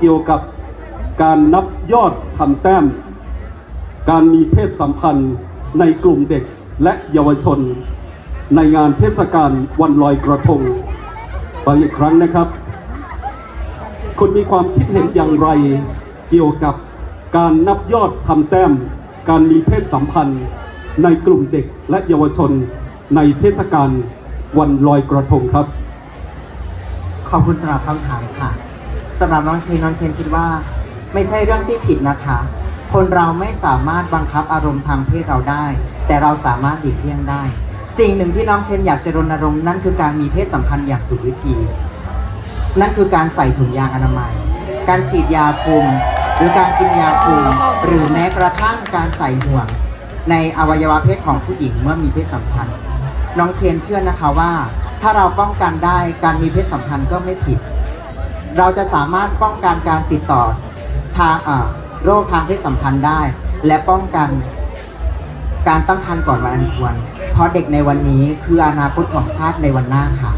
เกี่ยวกับการนับยอดทำแต้ม การมีเพศสัมพันธ์ในกลุ่มเด็กและเยาวชน ในงานเทศกาลวันลอยกระทง ฟังอีกครั้งนะครับ คุณมีความคิดเห็นอย่างไร เกี่ยวกับการนับยอดทำแต้ม การมีเพศสัมพันธ์ ในกลุ่มเด็กและเยาวชน ในเทศกาลวันลอยกระทงครับ ขอบคุณสำหรับคำถามค่ะ สำหรับน้องเชนน้องเชนคิดว่า ไม่ใช่เรื่องที่ผิดนะคะ คนเราไม่สามารถบังคับอารมณ์ทางเพศเราได้ แต่เราสามารถหลีกเลี่ยงได้ สิ่งหนึ่งที่น้องเชนอยากจะรณรงค์นั่นคือการมีเพศสัมพันธ์อย่างถูกวิธี นั่นคือการใส่ถุงยางอนามัย การฉีดยาคุม หรือการกินยาคุม หรือแม้กระทั่งการใส่ห่วง ในอวัยวะเพศของผู้หญิงเมื่อมีเพศสัมพันธ์ น้องเชนเชื่อนะคะว่า ถ้าเราป้องกันได้การมีเพศสัมพันธ์ก็ไม่ผิด เราจะสามารถป้องกันการติดต่อทางโรคทางเพศสัมพันธ์ได้ และป้องกันการตั้งครรภ์ก่อนวัยอันควร เพราะเด็กในวันนี้คืออนาคตของชาติในวันหน้าค่ะ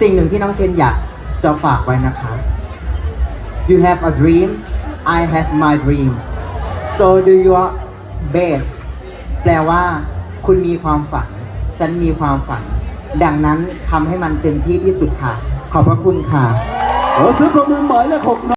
สิ่งหนึ่งที่น้องเชนอยากจะฝากไว้นะคะ you have a dream I have my dream so do your best แปลว่า คุณมีความฝัน ฉันมีความฝัน ดังนั้นทำให้มันเต็มที่ที่สุดค่ะ ขอบพระคุณค่ะ โอ้ซื้อประมือหมายเลขหก